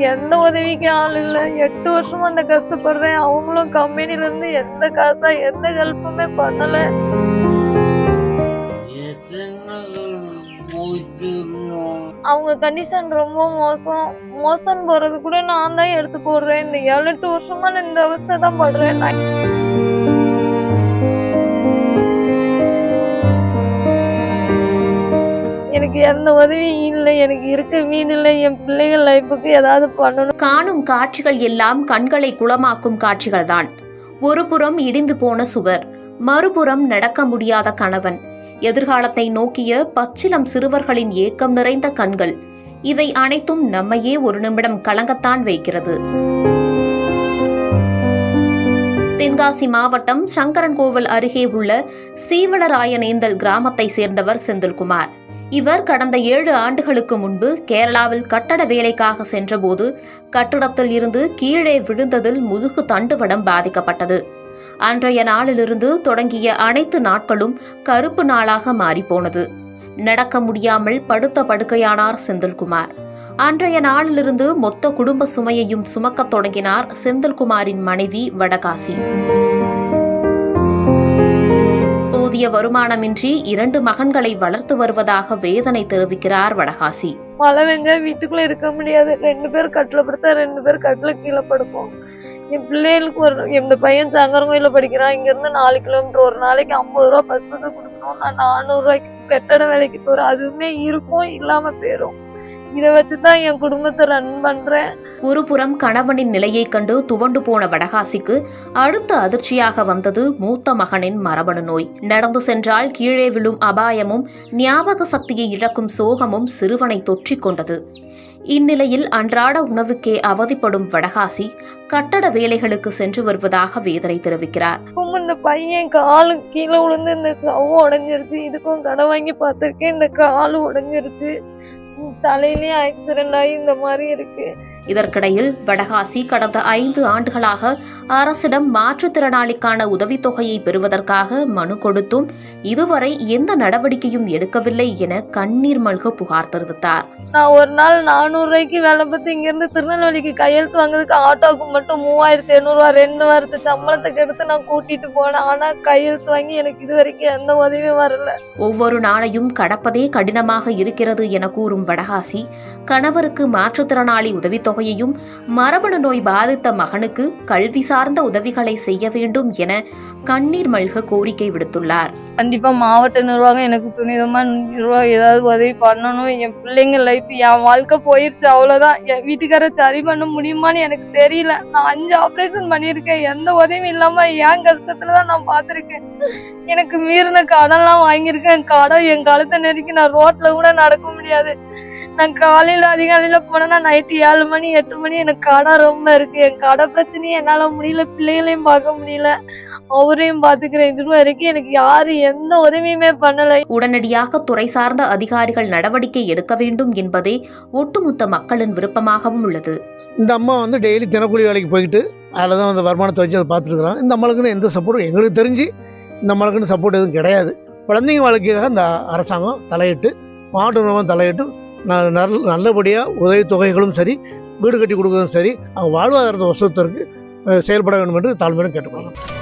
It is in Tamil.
எனக்கு எந்த உதவிக்கும் ஆள் இல்லை. எட்டு வருஷமா அந்த கஷ்டப்படுறேன். அவங்களும் கம்பெனில இருந்து எந்த காசா எந்த ஹெல்ப்புமே பண்ணல. அவங்க கண்டிஷன் ரொம்ப மோசம். மோசம் போறது கூட நான் தான் எடுத்து போடுறேன். இந்த ஏழு எட்டு வருஷமா நான் இந்த அவஸ்தை தான் படுறேன். எனக்கு எந்த உதவியும் இல்லை. எனக்கு இருக்க மீன் இல்லை என் பிள்ளைகள் லைஃபுக்கு ஏதாவது பண்ணணும். காணும் காட்சிகள் எல்லாம் கண்களை குளமாக்கும் காட்சிகள்தான். ஒரு புறம் இடிந்து போன சுவர் மறுபுறம் நடக்க முடியாத கணவன். எதிர்காலத்தை நோக்கிய பச்சிலம் சிறுவர்களின் ஏக்கம் நிறைந்த கண்கள். இவை அனைத்தும் நம்மையே ஒரு நிமிடம் கலங்கத்தான் வைக்கிறது. தென்காசி மாவட்டம் சங்கரன்கோவில் அருகே உள்ள சீவளராயனேந்தல் கிராமத்தை சேர்ந்தவர் செந்தில்குமார். இவர் கடந்த ஏழு ஆண்டுகளுக்கு முன்பு கேரளாவில் கட்டட வேலைக்காக சென்றபோது கட்டிடத்தில் இருந்து கீழே விழுந்ததில் முதுகு தண்டுவடம் பாதிக்கப்பட்டது. அன்றைய நாளிலிருந்து தொடங்கிய அனைத்து நாட்களும் கருப்பு நாளாக மாறிப்போனது. நடக்க முடியாமல் படுத்த படுக்கையானார் செந்தில்குமார். அன்றைய நாளிலிருந்து மொத்த குடும்ப சுமையையும் சுமக்கத் தொடங்கினார் செந்தில்குமாரின் மனைவி வடகாசி. போதிய வருமானமின்றி இரண்டு மகன்களை வளர்த்து வருவதாக வேதனை தெரிவிக்கிறார் வடகாசி. மழை வெஞ்சா வீட்டுக்குள்ள இருக்க முடியாது. ரெண்டு பேர் கட்டில படுத்தா ரெண்டு பேர் கட்டில கீழே படுப்போம். என் பிள்ளைகளுக்கு ஒரு இந்த பையன் சங்கரங்கோயில படிக்கிறான். இங்க இருந்து நாலு கிலோமீட்டர் ஒரு நாளைக்கு ஐம்பது ரூபா பஸ் கொடுக்கணும் நான் நானூறு ரூபாய்க்கு கட்டட வேலைக்கு போறேன் அதுவுமே இருக்கும் இல்லாம போயிடும் இதை வச்சுதான் என் குடும்பத்தை ரன் பண்றேன். ஒருபுறம் கணவனின் நிலையைக் கண்டு துவண்டு போன வடகாசிக்கு அடுத்த அதிர்ச்சியாக வந்தது மூத்த மகனின் மரபணு நோய். நடந்து சென்றால் கீழே விழும் அபாயமும் ஞாபக சக்தியை இழக்கும் சோகமும் சிறுவனை தொற்றிக் கொண்டது. இந்நிலையில் அன்றாட உணவுக்கே அவதிப்படும் வடகாசி கட்டட வேலைகளுக்கு சென்று வருவதாக வேதனை தெரிவிக்கிறார். இந்த பையன் காலு கீழே விழுந்து இந்த சவ்வும் உடைஞ்சிருச்சு. இதுக்கும் கடன் வாங்கி பார்த்திருக்கேன். இந்த காலு உடைஞ்சிருச்சு. தலையிலயும் ஆக்சிடென்ட் ஆகி இந்த மாதிரி இருக்கு. இதற்கிடையில் வடகாசி கடந்த ஐந்து ஆண்டுகளாக அரசிடம் மாற்றுத்திறனாளிக்கான உதவித்தொகையை பெறுவதற்காக மனு கொடுத்தும் இதுவரை எந்த நடவடிக்கையும் எடுக்கவில்லை என கண்ணீர் மல்க புகார் தெரிவித்தார். நான் ஒரு நாள் நானூறு ரூபாய்க்கு வேலை பார்த்து இங்க இருந்து திருநெல்வேலிக்கு கையெழுத்து வாங்குறதுக்கு ஆட்டோவுக்கு மட்டும் மூவாயிரத்தி எண்ணூறு ரூபா ரெண்டு வாரத்து சம்பளத்துக்கு எடுத்து நான் கூட்டிட்டு போனேன். ஆனா கையெழுத்து வாங்கி எனக்கு இது வரைக்கும் எந்த உதவியும் வரல. ஒவ்வொரு நாளையும் கடப்பதே கடினமாக இருக்கிறது என கூறும் வடகாசி கணவருக்கு மாற்றுத்திறனாளி தொகையையும் மரபணு நோய் பாதித்த மகனுக்கு கல்வி சார்ந்த உதவிகளை செய்ய வேண்டும் என கண்ணீர் மல்க கோரிக்கை விடுத்துள்ளார். கண்டிப்பா மாவட்ட நிர்வாகம் எனக்கு துணிதமா நிர்வாகம் ஏதாவது உதவி பண்ணணும். என் பிள்ளைங்க லைஃப் என் வாழ்க்கை போயிருச்சு அவ்வளவுதான். என் வீட்டுக்கார சரி பண்ண முடியுமான்னு எனக்கு தெரியல. நான் அஞ்சு ஆபரேஷன் பண்ணியிருக்கேன். எந்த உதவியும் இல்லாம என் கஷ்டத்துலதான் நான் பார்த்திருக்கேன். எனக்கு மீறின கடன்லாம் வாங்கியிருக்கேன். கடன் என் காலத்தை நெருக்கி நான் ரோட்ல கூட நடக்க முடியாது. நான் காலையில அதிகாலையில போனேன்னா நைட்டு ஏழு மணி எட்டு மணி எனக்கு கடன் ரொம்ப இருக்கு. என் கடை பிரச்சனையும் என்னால முடியல. பிள்ளைகளையும் பார்க்க முடியல. அவரையும் பாத்துக்கிறேன் இது வரைக்கும் எனக்கு யாரு எந்த உதவியுமே பண்ணல. உடனடியாக துறை சார்ந்த அதிகாரிகள் நடவடிக்கை எடுக்க வேண்டும் என்பதே ஒட்டுமொத்த மக்களின் விருப்பமாகவும் உள்ளது. இந்த அம்மா வந்து டெய்லி தினக்கூலி வேலைக்கு போயிட்டு அதில் தான் அந்த வருமானத்தை வச்சு அதை பார்த்துருக்குறாங்க. இந்த அம்மாளுக்குன்னு எந்த சப்போர்ட்டும் எங்களுக்கு தெரிஞ்சு இந்த அம்மாளுக்குன்னு சப்போர்ட் எதுவும் கிடையாது. குழந்தைங்க வாழ்க்கைக்காக இந்த அரசாங்கம் தலையிட்டு மாவட்ட நிர்வாகம் தலையிட்டு நல்லபடியாக உதவித்தொகைகளும் சரி வீடு கட்டி கொடுக்குறதும் சரி அவங்க வாழ்வாதாரத்தை வசதத்திற்கு செயல்பட வேண்டும் என்று தாழ்மையுடன் கேட்டுக்கொள்ளலாம்